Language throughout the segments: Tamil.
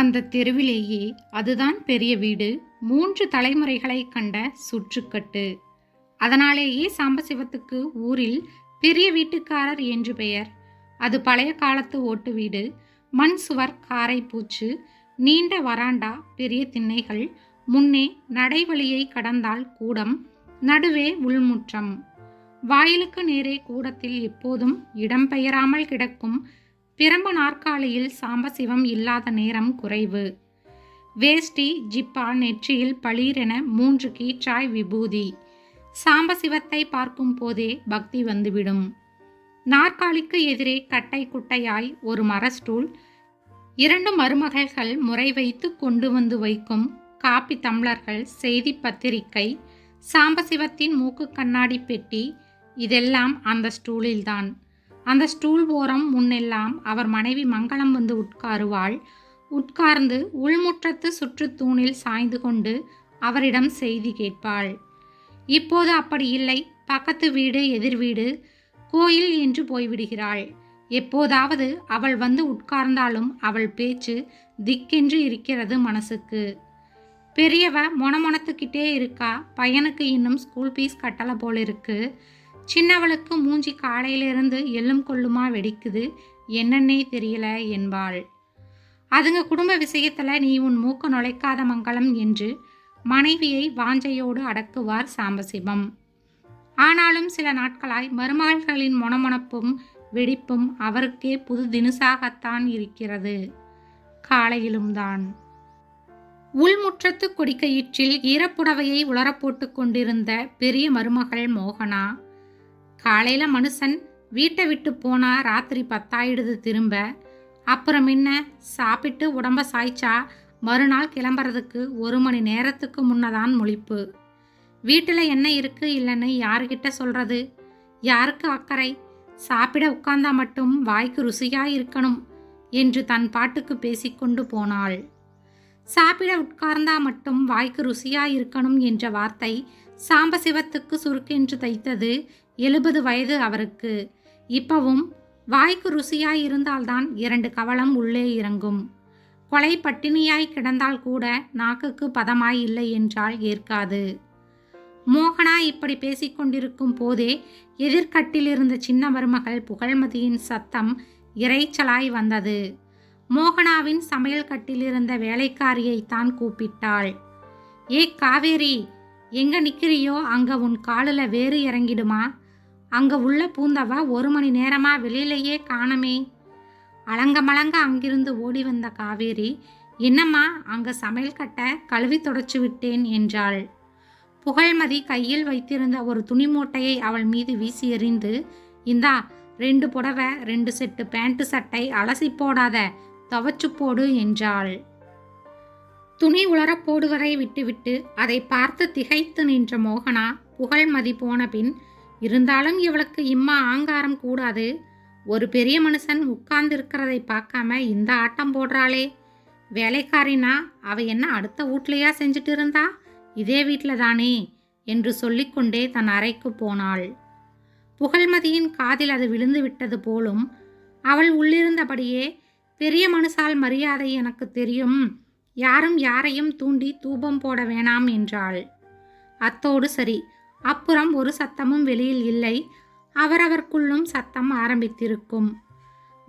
அந்த தெருவிலேயே அதுதான் பெரிய வீடு. மூன்று தலைமுறைகளை கண்ட சுற்றுக்கட்டு. அதனாலேயே சாம்பசிவத்துக்கு ஊரில் பெரிய வீட்டுக்காரர் என்று பெயர். அது பழைய காலத்து ஓட்டு வீடு. மண் சுவர் காரை பூச்சு நீண்ட வராண்டா பெரிய திண்ணைகள் முன்னே நடைவழியை கடந்தால் கூடம் நடுவே உள்முற்றம். வாயிலுக்கு நேரே கூடத்தில் எப்போதும் இடம்பெயராமல் கிடக்கும் பிரம்ப நாற்காலியில் சாம்பசிவம் இல்லாத நேரம் குறைவு. வேஷ்டி ஜிப்பா நெற்றியில் பளீரென மூன்று கீற்றாய் விபூதி. சாம்பசிவத்தை பார்க்கும் போதே பக்தி வந்துவிடும். நாற்காலிக்கு எதிரே கட்டை குட்டையாய் ஒரு மர ஸ்டூல் இரண்டு மருமகள்கள் முறை வைத்து கொண்டு வந்து வைக்கும் காப்பி தம்ளர்கள் செய்தி பத்திரிக்கை சாம்பசிவத்தின் மூக்கு கண்ணாடி பெட்டி இதெல்லாம் அந்த ஸ்டூலில்தான். அந்த ஸ்டூல் ஓரம் முன்னெல்லாம் அவர் மனைவி மங்களம் வந்து உட்காருவாள். உட்கார்ந்து உள்முற்றத்து சுற்றுத்தூணில் சாய்ந்து கொண்டு அவரிடம் செய்தி கேட்பாள். இப்போது அப்படி இல்லை. பக்கத்து வீடு எதிர் வீடு கோயில் என்று போய்விடுகிறாள். எப்போதாவது அவள் வந்து உட்கார்ந்தாலும் அவள் பேச்சு திக்கென்று இருக்கிறது மனசுக்கு. பெரியவ மொனமொனத்துக்கிட்டே இருக்கா. பையனுக்கு இன்னும் ஸ்கூல் ஃபீஸ் கட்டலை போல இருக்கு சின்னவளுக்கு மூஞ்சி காலையிலிருந்து எள்ளும் கொள்ளுமா வெடிக்குது? என்னன்னே தெரியல என்பாள். அதுங்க குடும்ப விஷயத்துல நீ உன் மூக்க நுழைக்காத மங்களம் என்று மனைவியை வாஞ்சையோடு அடக்குவார் சாம்பசிவம். ஆனாலும் சில நாட்களாய் மருமகள்களின் மொணமொணப்பும் வெடிப்பும் அவருக்கே புது தினுசாகத்தான் இருக்கிறது. காலையிலும் தான். உள்முற்றத்து கொடிக்கயிற்றில் ஈரப்புடவையை உலரப்போட்டு கொண்டிருந்த பெரிய மருமகள் மோகனா காலையில் மனுஷன் வீட்டை விட்டு போனால் ராத்திரி பத்தாயிடுது திரும்ப. அப்புறம் என்ன? சாப்பிட்டு உடம்ப சாய்ச்சா மறுநாள் கிளம்புறதுக்கு ஒரு மணி நேரத்துக்கு முன்னதான் முழிப்பு. வீட்டில் என்ன இருக்கு இல்லைன்னு யாருக்கிட்ட சொல்கிறது யாருக்கு அக்கறை? சாப்பிட உட்கார்ந்தா மட்டும் வாய்க்கு ருசியாக இருக்கணும் என்று தன் பாட்டுக்கு பேசிக்கொண்டு போனாள். சாப்பிட உட்கார்ந்தா மட்டும் வாய்க்கு ருசியாக இருக்கணும் என்ற வார்த்தை சாம்பசிவத்துக்கு சுருக்கென்று தைத்தது எழுபது வயது அவருக்கு. இப்பவும் வாய்க்கு ருசியாய் இருந்தால்தான் இரண்டு கவலம் உள்ளே இறங்கும். கொலை பட்டினியாய் கிடந்தால் கூட நாக்குக்கு பதமாய் இல்லை என்றால் ஏற்காது. மோகனா இப்படி பேசிக்கொண்டிருக்கும் போதே எதிர்கட்டில் இருந்த சின்ன மருமகள் புகழ்மதியின் சத்தம் இரைச்சலாய் வந்தது. மோகனாவின் சமையல் கட்டிலிருந்த வேலைக்காரியை தான் கூப்பிட்டாள். ஏ காவேரி எங்க நிக்கிறியோ அங்க உன் காலில் வேறு இறங்கிடுமா? அங்க உள்ள பூந்தவ ஒரு மணி நேரமா வெளியிலேயே காணமே. அலங்கமலங்க அங்கிருந்து ஓடி வந்த காவேரி என்னம்மா அங்க சமையல் கட்ட கழுவி தொடச்சு விட்டேன் என்றாள். புகழ்மதி கையில் வைத்திருந்த ஒரு துணி மூட்டையை அவள் மீது வீசி எறிந்து இந்தா ரெண்டு புடவை ரெண்டு செட்டு பேண்ட் சட்டை அலசி போடாத துவச்சு போடு என்றாள். துணி உலரப் போடுவதை விட்டுவிட்டு அதை பார்த்து திகைத்து நின்ற மோகனா புகழ்மதி போன பின் இருந்தாலும் இவளுக்கு இம்மா ஆங்காரம் கூடாது. ஒரு பெரிய மனுஷன் உட்கார்ந்திருக்கிறதை பார்க்காம இந்த ஆட்டம் போடுறாளே. வேலைக்காரினா அவ என்ன அடுத்த வீட்லையா செஞ்சுட்டு இருந்தா? இதே வீட்டில் தானே என்று சொல்லிக்கொண்டே தன் அறைக்கு போனாள். புகழ்மதியின் காதில் அது விழுந்து விட்டது போலும் அவள் உள்ளிருந்தபடியே பெரிய மனுஷால் மரியாதை எனக்கு தெரியும். யாரும் யாரையும் தூண்டி தூபம் போட வேணாம் என்றாள். அத்தோடு சரி அப்புறம் ஒரு சத்தமும் வெளியில் இல்லை. அவரவர்க்குள்ளும் சத்தம் ஆரம்பித்திருக்கும்.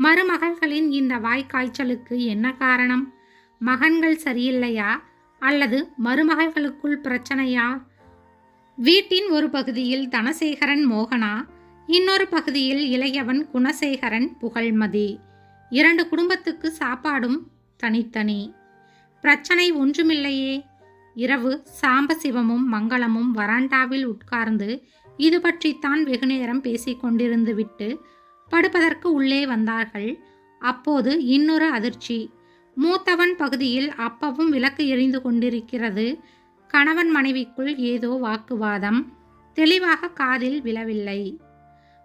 மருமகள்களின் இந்த வாய்க்காய்ச்சலுக்கு என்ன காரணம்? மகன்கள் சரியில்லையா? அல்லது மருமகள்களுக்குள் பிரச்சனையா? வீட்டின் ஒரு பகுதியில் தனசேகரன் மோகனா? இன்னொரு பகுதியில் இளையவன் குணசேகரன் புகழ்மதி. இரண்டு குடும்பத்துக்கு சாப்பாடும் தனித்தனி. பிரச்சனை ஒன்றுமில்லையே. இரவு சாம்பசிவமும் மங்களமும் வராண்டாவில் உட்கார்ந்து இது பற்றித்தான் வெகுநேரம் பேசிக் கொண்டிருந்து விட்டு படுப்பதற்கு உள்ளே வந்தார்கள். அப்போது இன்னொரு அதிர்ச்சி. மூத்தவன் பகுதியில் அப்பவும் விளக்கு எரிந்து கொண்டிருக்கிறது. கணவன் மனைவிக்குள் ஏதோ வாக்குவாதம். தெளிவாக காதில் விழவில்லை.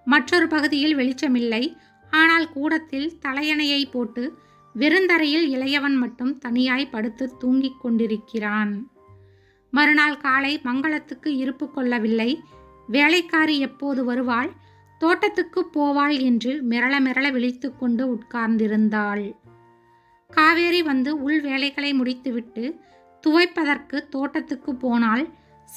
மற்றொரு பகுதியில் வெளிச்சமில்லை. ஆனால் கூடத்தில் தலையணையை போட்டு விருந்தறையில் இளையவன் மட்டும் தனியாய் படுத்து தூங்கிக் கொண்டிருக்கிறான். மறுநாள் காலை மங்களத்துக்கு இருப்பு கொள்ளவில்லை. வேலைக்காரி எப்போது வருவாள்? தோட்டத்துக்கு போவாள் என்று மிரள மிரள விழித்து கொண்டு உட்கார்ந்திருந்தாள். காவேரி வந்து உள் வேலைகளை முடித்துவிட்டு துவைப்பதற்கு தோட்டத்துக்கு போனால்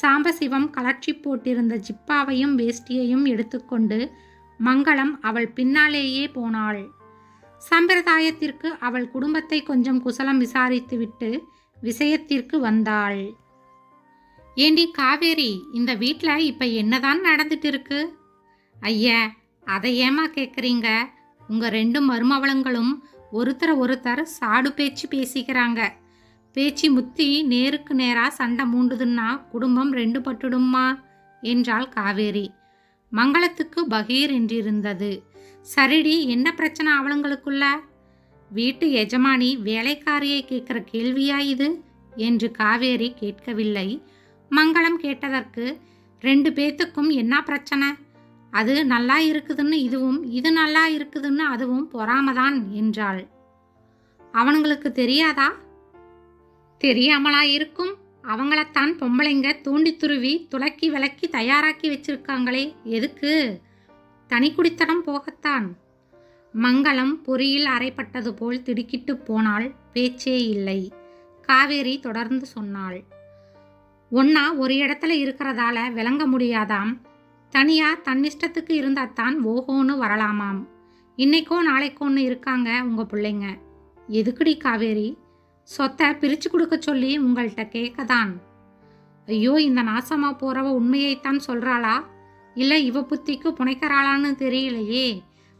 சாம்பசிவம் கலர்ச்சி போட்டிருந்த ஜிப்பாவையும் வேஷ்டியையும் எடுத்துக்கொண்டு மங்களம் அவள் பின்னாலேயே போனாள். சம்பிரதாயத்திற்கு அவள் குடும்பத்தை கொஞ்சம் குசலம் விசாரித்துவிட்டு விஷயத்திற்கு வந்தாள். ஏண்டி காவேரி இந்த வீட்டில் இப்போ என்னதான் நடந்துட்டு இருக்கு ஐயா அதை ஏமா கேட்குறீங்க உங்கள் ரெண்டு மருமவளங்களும் ஒருத்தரை ஒருத்தர் சாடு பேச்சு பேசிக்கிறாங்க. பேச்சு முத்தி நேருக்கு நேராக சண்டை மூண்டுதுன்னா குடும்பம் ரெண்டு பட்டுடுமா என்றாள் காவேரி. மங்களத்துக்கு பகீர் என்றிருந்தது. சரிடி என்ன பிரச்சனை அவளுங்களுக்குள்ள? வீட்டு எஜமானி வேலைக்காரியை கேட்குற கேள்வியா இது? என்று காவேரி கேட்கவில்லை. மங்களம் கேட்டதற்கு ரெண்டு பேத்துக்கும் என்ன பிரச்சனை? அது நல்லா இருக்குதுன்னு இதுவும் இது நல்லா இருக்குதுன்னு அதுவும் பொறாமதான் என்றாள். அவனுங்களுக்கு தெரியாதா? தெரியாமலா இருக்கும். அவங்களத்தான் பொம்பளைங்க தூண்டி துருவி துலக்கி விளக்கி தயாராக்கி வச்சிருக்காங்களே எதுக்கு? தனி குடித்தனம் போகத்தான். மங்களம் பொறியில் அறைப்பட்டது போல் திடுக்கிட்டு போனால் பேச்சே இல்லை. காவேரி தொடர்ந்து சொன்னாள். ஒன்னா ஒரு இடத்துல இருக்கிறதால விளங்க முடியாதாம். தனியா தன்னிஷ்டத்துக்கு இருந்தாத்தான் ஓஹோன்னு வரலாமாம். இன்னைக்கோ நாளைக்கோன்னு இருக்காங்க உங்க பிள்ளைங்க. எதுக்குடி காவேரி? சொத்தை பிரிச்சு கொடுக்க சொல்லி உங்கள்கிட்ட கேட்கதான். ஐயோ இந்த நாசமா போறவ உண்மையைத்தான் சொல்றாளா? இல்லை இவ புத்திக்கு புனைக்கிறாளான்னு தெரியலையே.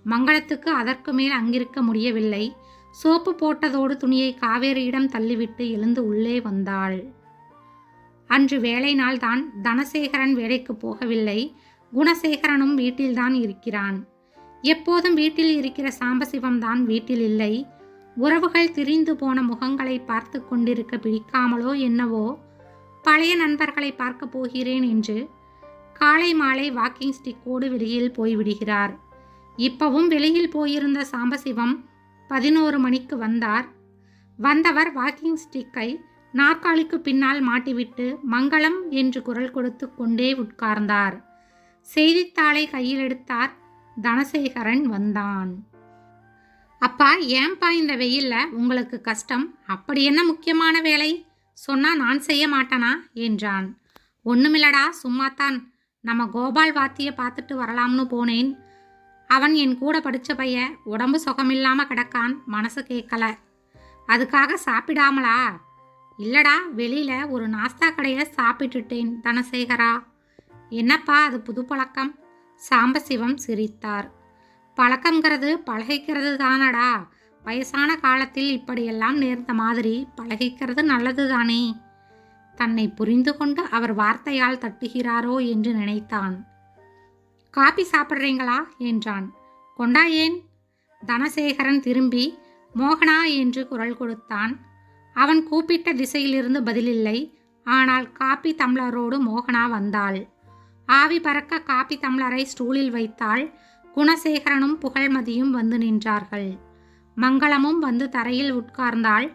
மங்களத்துக்கு அதற்கு மேல் அங்கிருக்க முடியவில்லை. சோப்பு போட்டதோடு துணியை காவேரியிடம் தள்ளிவிட்டு எழுந்து உள்ளே வந்தாள். அன்று வேலை நாள் தான் தனசேகரன் வேலைக்கு போகவில்லை. குணசேகரனும் வீட்டில்தான் இருக்கிறான். எப்போதும் வீட்டில் இருக்கிற சாம்பசிவம் தான் வீட்டில் இல்லை. உறவுகள் திரிந்து போன முகங்களை பார்த்து கொண்டிருக்க பிடிக்காமலோ என்னவோ பழைய நண்பர்களை பார்க்க போகிறேன் என்று காலை மாலை வாக்கிங் ஸ்டிக்கோடு வெளியில் போய்விடுகிறார் இப்பவும் வெளியில் போயிருந்த சாம்பசிவம் பதினோரு மணிக்கு வந்தார். வந்தவர் வாக்கிங் ஸ்டிக்கை நாற்காலிக்கு பின்னால் மாட்டிவிட்டு மங்களம் என்று குரல் கொடுத்து கொண்டே உட்கார்ந்தார். செய்தித்தாளை கையில் எடுத்தார். தனசேகரன் வந்தான். அப்பா ஏன்பா இந்த வெயில்ல? உங்களுக்கு கஷ்டம். அப்படி என்ன முக்கியமான வேலை? சொன்னால் நான் செய்ய மாட்டேனா? என்றான். ஒன்றுமில்லடா சும்மாத்தான். நம்ம கோபால் வாத்திய பார்த்துட்டு வரலாம்னு போனேன். அவன் என் கூட படித்த பைய உடம்பு சுகமில்லாமல் கிடக்கான் மனசு கேட்கல அதுக்காக சாப்பிடாமலா? இல்லடா வெளியில் ஒரு நாஸ்தா கடையில் சாப்பிட்டுட்டேன் தனசேகரா. என்னப்பா அது புது பழக்கம்? சாம்பசிவம் சிரித்தார். பழக்கங்கிறது பழகிக்கிறது தானடா. வயசான காலத்தில் இப்படியெல்லாம் நேர்ந்த மாதிரி பழகிக்கிறது நல்லது தானே தன்னை புரிந்து கொண்டு அவர் வார்த்தையால் தட்டுகிறாரோ என்று நினைத்தான். காபி சாப்பிட்றீங்களா? என்றான். கொண்டா ஏன்? தனசேகரன் திரும்பி மோகனா? என்று குரல் கொடுத்தான். அவன் கூப்பிட்ட திசையிலிருந்து பதிலில்லை. ஆனால் காப்பி தம்ளரோடு மோகனா வந்தாள். ஆவி பறக்க காப்பி தம்ளரை ஸ்டூலில் வைத்தாள். குணசேகரனும் புகழ்மதியும் வந்து நின்றார்கள். மங்களமும் வந்து தரையில் உட்கார்ந்தாள்.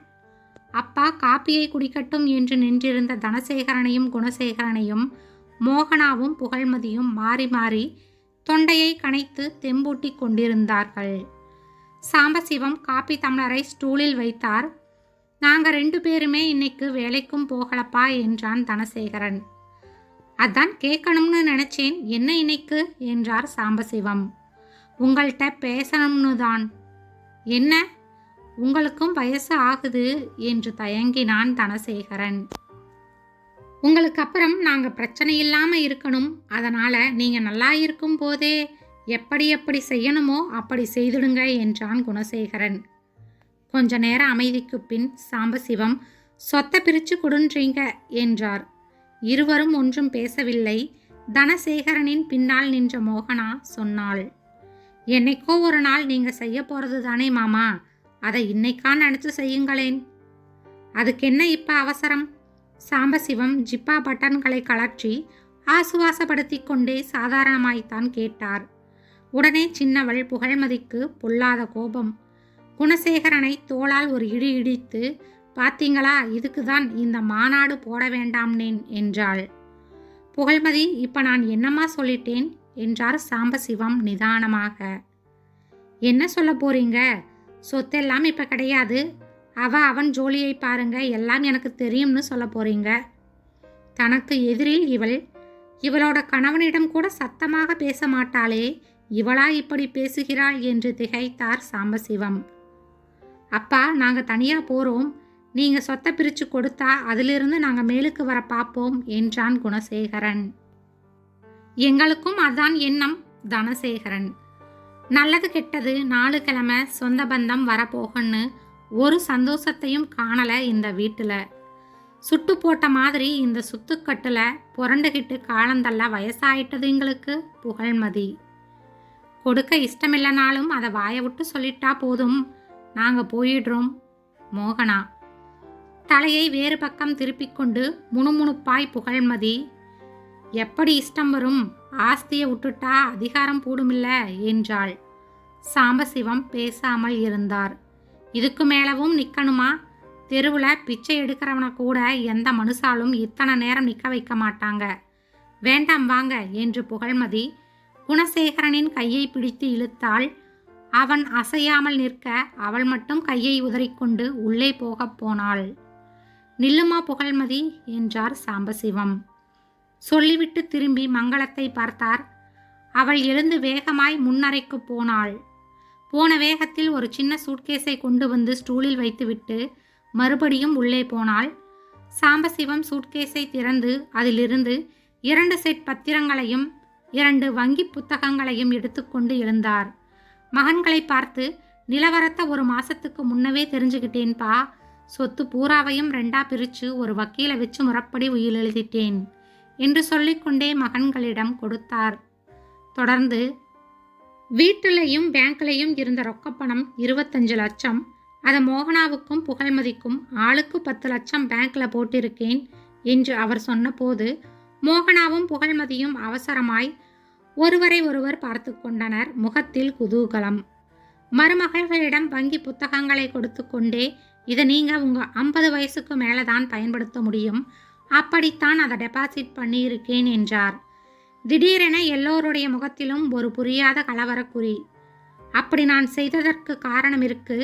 அப்பா காப்பியை குடிக்கட்டும் என்று நின்றிருந்த தனசேகரனையும் குணசேகரனையும் மோகனாவும் புகழ்மதியும் மாறி மாறி தொண்டையை கனைத்து தெம்பூட்டி கொண்டிருந்தார்கள். சாம்பசிவம் காப்பி தமிழரை ஸ்டூலில் வைத்தார். நாங்கள் ரெண்டு பேருமே இன்னைக்கு வேலைக்கும் போகலப்பா என்றான் தனசேகரன். அதான் கேட்கணும்னு நினைச்சேன். என்ன இன்னைக்கு? என்றார் சாம்பசிவம். உங்கள்கிட்ட பேசணும்னு தான் என்ன? உங்களுக்கும் வயசு ஆகுது என்று தயங்கினான் தனசேகரன். உங்களுக்கு அப்புறம் நாங்கள் பிரச்சனை இல்லாமல் இருக்கணும். அதனால் நீங்கள் நல்லா இருக்கும் போதே எப்படி எப்படி செய்யணுமோ அப்படி செய்திடுங்க என்றான் குணசேகரன். கொஞ்ச நேர அமைதிக்கு பின் சாம்பசிவம் சொத்தை பிரித்து கொடுன்றீங்க என்றார். இருவரும் ஒன்றும் பேசவில்லை. தனசேகரனின் பின்னால் நின்ற மோகனா சொன்னாள் என்னைக்கோ ஒரு நாள் நீங்கள் செய்ய போகிறது தானே மாமா. அதை இன்னைக்கா நினச்சி செய்யுங்களேன். அதுக்கென்ன இப்போ அவசரம்? சாம்பசிவம் ஜிப்பா பட்டன்களை கலற்றி ஆசுவாசப்படுத்தி கொண்டே சாதாரணமாய்த்தான் கேட்டார். உடனே சின்னவள் புகழ்மதிக்கு பொல்லாத கோபம். குணசேகரனை தோளால் ஒரு இடி இடித்து பாத்தீங்களா இதுக்கு தான் இந்த மாநாடு போட வேண்டாம்னேன் என்றாள். புகழ்மதி இப்ப நான் என்னம்மா சொல்லிட்டேன்? என்றார் சாம்பசிவம் நிதானமாக. என்ன சொல்ல போறீங்க? சொத்தெல்லாம் இப்போ கிடையாது. அவ அவன் ஜோலியை பாருங்க எல்லாம் எனக்கு தெரியும்னு சொல்ல போறீங்க. தனக்கு எதிரில் இவள். இவளோட கணவனிடம் கூட சத்தமாக பேச மாட்டாளே. இவளா இப்படி பேசுகிறாள் என்று திகைத்தார் சாம்பசிவம். அப்பா நாங்கள் தனியாக போகிறோம் நீங்கள் சொத்தை பிரித்து கொடுத்தா அதிலிருந்து நாங்கள் மேலுக்கு வர பார்ப்போம் என்றான் குணசேகரன். எங்களுக்கும் அதான் எண்ணம் தனசேகரன். நல்லது கெட்டது நாலு கிழமை சொந்த பந்தம் வரப்போகன்னு ஒரு சந்தோஷத்தையும் காணலை இந்த வீட்டில். சுட்டு போட்ட மாதிரி இந்த சுத்துக்கட்டில் புரண்டுகிட்டு காலந்தள்ள வயசாயிட்டது எங்களுக்கு புகழ்மதி கொடுக்க இஷ்டமில்லைனாலும் அதை வாயை விட்டு சொல்லிட்டா போதும். நாங்கள் போயிடுறோம் மோகனா. தலையை வேறு பக்கம் திருப்பிக்கொண்டு முணுமுணுப்பாய் புகழ்மதி எப்படி இஷ்டம் வரும்? ஆஸ்தியை விட்டுட்டா அதிகாரம் கூடுமில்ல என்றாள். சாம்பசிவம் பேசாமல் இருந்தார். இதுக்கு மேலவும் நிற்கணுமா தெருவில் பிச்சை எடுக்கிறவனை கூட எந்த மனுஷாலும் இத்தனை நேரம் நிற்க வைக்க மாட்டாங்க. வேண்டாம் வாங்க என்று புகழ்மதி குணசேகரனின் கையை பிடித்து இழுத்தாள். அவன் அசையாமல் நிற்க அவள் மட்டும் கையை உதறிக்கொண்டு உள்ளே போகப் போனாள். நில்லுமா புகழ்மதி? என்றார் சாம்பசிவம். சொல்லிவிட்டு திரும்பி மங்களத்தை பார்த்தார். அவள் எழுந்து வேகமாய் முன்னறைக்கு போனாள். போன வேகத்தில் ஒரு சின்ன சூட்கேஸை கொண்டு வந்து ஸ்டூலில் வைத்துவிட்டு மறுபடியும் உள்ளே போனாள். சாம்பசிவம் சூட்கேஸை திறந்து அதிலிருந்து இரண்டு செட் பத்திரங்களையும் இரண்டு வங்கி புத்தகங்களையும் எடுத்துக்கொண்டு எழுந்தார். மகன்களை பார்த்து நிலவரத்தை ஒரு மாசத்துக்கு முன்னவே தெரிஞ்சுக்கிட்டேன்பா. சொத்து பூராவையும் ரெண்டா பிரிச்சு ஒரு வக்கீலை வச்சு முறப்படி உயிர் எழுதிட்டேன். என்று சொல்லிக்கொண்டே மகன்களிடம் கொடுத்தார். தொடர்ந்து வீட்டிலையும் பேங்க்லையும் இருந்த ரொக்கப்பணம் இருபத்தஞ்சு லட்சம். அதை மோகனாவுக்கும் புகழ்மதிக்கும் ஆளுக்கு பத்து லட்சம் பேங்க்ல போட்டிருக்கேன் என்று அவர் சொன்னபோது மோகனாவும் புகழ்மதியும் அவசரமாய் ஒருவரை ஒருவர் பார்த்து கொண்டனர். முகத்தில் குதூகலம். மருமகள்களிடம் வங்கி புத்தகங்களை கொடுத்து கொண்டே இதை நீங்கள் உங்கள் ஐம்பது வயசுக்கு மேலே தான் பயன்படுத்த முடியும். அப்படித்தான் அதை டெபாசிட் பண்ணியிருக்கேன் என்றார். திடீரென எல்லோருடைய முகத்திலும் ஒரு புரியாத கலவரக்குறி. அப்படி நான் செய்ததற்கு காரணம் இருக்கு.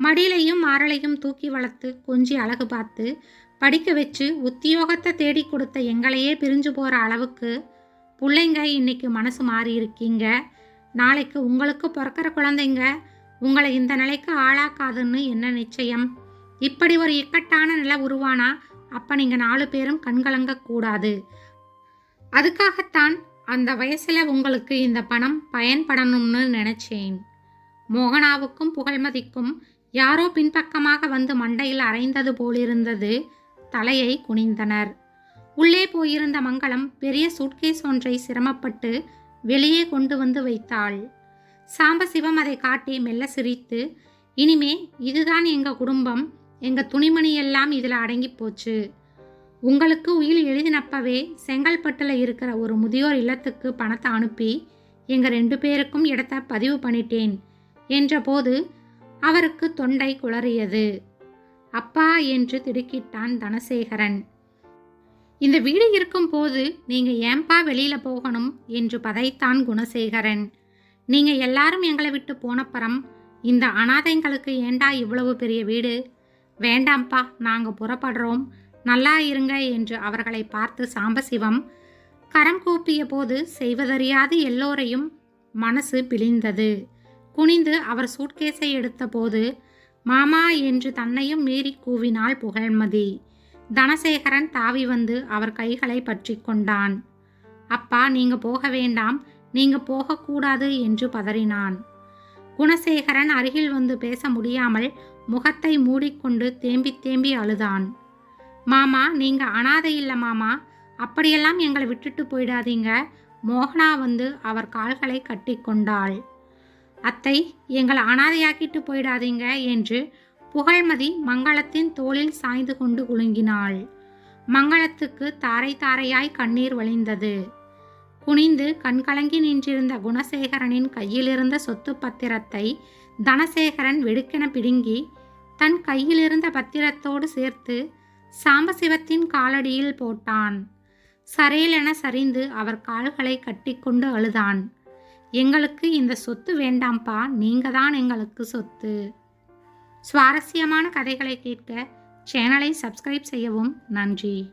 மடியிலையும் மாரலையும் தூக்கி வளர்த்து கொஞ்சி அழகு பார்த்து படிக்க வச்சு உத்தியோகத்தை தேடி கொடுத்த எங்களையே பிரிஞ்சு போகிற அளவுக்கு பிள்ளைங்க இன்னைக்கு மனசு மாறி இருக்கீங்க. நாளைக்கு உங்களுக்கு பிறக்கிற குழந்தைங்க உங்களை இந்த நிலைக்கு ஆளாக்காதுன்னு என்ன நிச்சயம்? இப்படி ஒரு இக்கட்டான நிலை உருவானா அப்போ நீங்கள் நாலு பேரும் கண்கலங்கக்கூடாது அதுக்காகத்தான் அந்த வயசில் உங்களுக்கு இந்த பணம் பயன்படணும்னு நினைச்சேன். மோகனாவுக்கும் புகழ்மதிக்கும் யாரோ பின்பக்கமாக வந்து மண்டையில் அரைந்தது போலிருந்தது தலையை குனிந்தனர். உள்ளே போயிருந்த மங்களம் பெரிய சூட்கேஸ் ஒன்றை சிரமப்பட்டு வெளியே கொண்டு வந்து வைத்தாள். சாம்பசிவம் அதை காட்டி மெல்ல சிரித்து இனிமே இதுதான் எங்கள் குடும்பம். எங்கள் துணிமணி எல்லாம் இதில் அடங்கி போச்சு. உங்களுக்கு உயில் எழுதினப்பவே செங்கல்பட்டில் இருக்கிற ஒரு முதியோர் இல்லத்துக்கு பணத்தை அனுப்பி எங்கள் ரெண்டு பேருக்கும் இடத்த பதிவு பண்ணிட்டேன் என்றபோது அவருக்கு தொண்டை குளறியது. அப்பா என்று திடுக்கிட்டான் தனசேகரன். இந்த வீடு இருக்கும்போது நீங்கள் ஏன்பா வெளியில் போகணும் என்று பதைத்தான் குணசேகரன். நீங்கள் எல்லாரும் எங்களை விட்டு போனப்பறம் இந்த அனாதைங்களுக்கு ஏண்டா இவ்வளவு பெரிய வீடு? வேண்டாம்ப்பா நாங்கள் புறப்படுறோம். நல்லா இருங்க என்று அவர்களை பார்த்து சாம்பசிவம் கரம் கூப்பிய போது செய்வதறியாது எல்லோரையும் மனசு பிழிந்தது. குனிந்து அவர் சூட்கேஸை எடுத்தபோது மாமா என்று தன்னையும் மீறி கூவினாள் புகழ்மதி. தனசேகரன் தாவி வந்து அவர் கைகளை பற்றி கொண்டான். அப்பா நீங்க போக வேண்டாம். நீங்க போகக்கூடாது என்று பதறினான். குணசேகரன் அருகில் வந்து பேச முடியாமல் முகத்தை மூடிக்கொண்டு தேம்பி தேம்பி அழுதான். மாமா நீங்க அனாதை இல்லை மாமா. அப்படியெல்லாம் எங்களை விட்டுட்டு போயிடாதீங்க. மோகனா வந்து அவர் கால்களை கட்டிக்கொண்டாள். அத்தை எங்களை அனாதையாக்கிட்டு போயிடாதீங்க என்று புகழ்மதி மங்களத்தின் தோளில் சாய்ந்து கொண்டு குலுங்கினாள். மங்களத்துக்கு தாரை தாரையாய் கண்ணீர் வழிந்தது. குனிந்து கண்கலங்கி நின்றிருந்த குணசேகரனின் கையிலிருந்த சொத்து பத்திரத்தை தனசேகரன் வெடுக்கென பிடுங்கி தன் கையிலிருந்த பத்திரத்தோடு சேர்த்து சாம்பசிவத்தின் காலடியில் போட்டான். சரேலென சரிந்து அவர் கால்களை கட்டிக்கொண்டு அழுதான். எங்களுக்கு இந்த சொத்து வேண்டாம்ப்பா நீங்க தான் எங்களுக்கு சொத்து. சுவாரஸ்யமான கதைகளை கேட்க சேனலை சப்ஸ்கிரைப் செய்யவும். நன்றி.